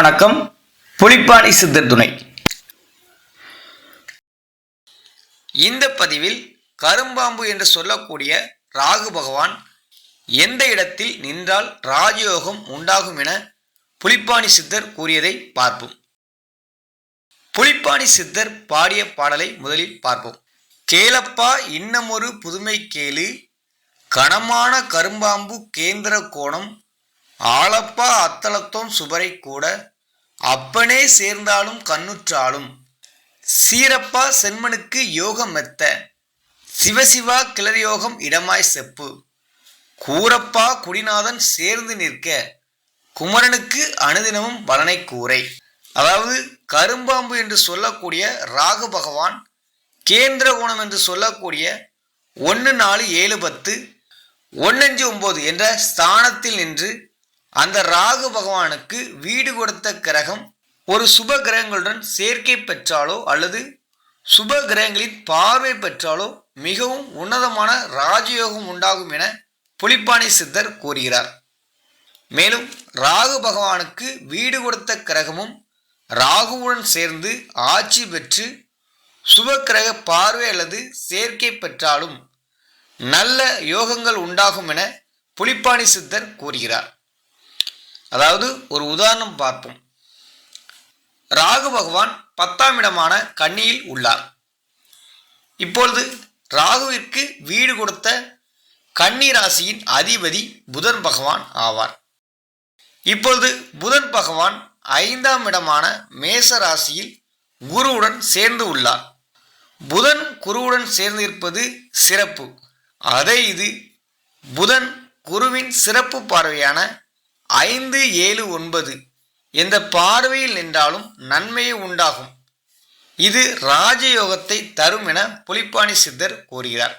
வணக்கம். புலிப்பாணி சித்தர் துணை. இந்த பதிவில் கரும்பாம்பு என்று சொல்லக்கூடிய ராகு பகவான் எந்த இடத்தில் நின்றால் ராஜயோகம் உண்டாகும் என புலிப்பாணி சித்தர் கூறியதை பார்ப்போம். புலிப்பாணி சித்தர் பாடிய பாடலை முதலில் பார்ப்போம். கேளப்பா இன்னமொரு புதுமை கேளு. கனமான கரும்பாம்பு கேந்திர கோணம். ஆளப்பா அத்தலத்தோம் சுபரை கூட. அப்பனே சேர்ந்தாலும் கண்ணுற்றாலும். சீரப்பா சென்மனுக்கு யோகம் மெத்த. சிவசிவா கிளரியோகம் இடமாய் செப்பு. கூரப்பா குடிநாதன் சேர்ந்து நிற்க. குமரனுக்கு அனுதினமும் பலனை கூரை. அதாவது கரும்பாம்பு என்று சொல்லக்கூடிய ராகு பகவான் கேந்திர கோணம் என்று சொல்லக்கூடிய ஒன்று நாலு ஏழு பத்து ஒன்னஞ்சு ஒம்பது என்ற ஸ்தானத்தில் நின்று அந்த ராகு பகவானுக்கு வீடு கொடுத்த கிரகம் ஒரு சுப கிரகங்களுடன் சேர்க்கை பெற்றாலோ அல்லது சுப கிரகங்களின் பார்வை பெற்றாலோ மிகவும் உன்னதமான ராஜயோகம் உண்டாகும் என புலிப்பாணி சித்தர் கூறுகிறார். மேலும் ராகு பகவானுக்கு வீடு கொடுத்த கிரகமும் ராகுவுடன் சேர்ந்து ஆட்சி பெற்று சுபக்கிரக பார்வை அல்லது சேர்க்கை பெற்றாலும் நல்ல யோகங்கள் உண்டாகும் என புலிப்பாணி சித்தர் கூறுகிறார். அதாவது ஒரு உதாரணம் பார்ப்போம். ராகு பகவான் பத்தாம் இடமான கன்னியில் உள்ளார். இப்பொழுது ராகுவிற்கு வீடு கொடுத்த கன்னி ராசியின் அதிபதி புதன் பகவான் ஆவார். இப்பொழுது புதன் பகவான் ஐந்தாம் இடமான மேச ராசியில் குருவுடன் சேர்ந்து உள்ளார். புதன் குருவுடன் சேர்ந்து இருப்பது சிறப்பு. அதை இது புதன் குருவின் சிறப்பு பார்வையான ஐந்து ஏழு ஒன்பது எந்த பார்வையில் நின்றாலும் நன்மையே உண்டாகும். இது ராஜயோகத்தை தரும் என புலிப்பாணி சித்தர் கூறுகிறார்.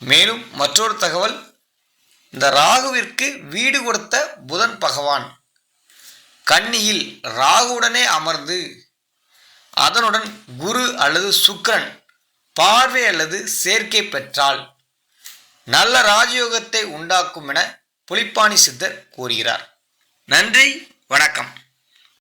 மேலும் மற்றொரு தகவல் இந்த ராகுவிற்கு வீடு கொடுத்த புதன் பகவான் கன்னியில் ராகுவுடனே அமர்ந்து அதனுடன் குரு அல்லது சுக்கரன் பார்வை அல்லது சேர்க்கை பெற்றால் நல்ல ராஜயோகத்தை உண்டாக்கும் என புலிப்பாணி சித்தர் கூறுகிறார். நன்றி வணக்கம்.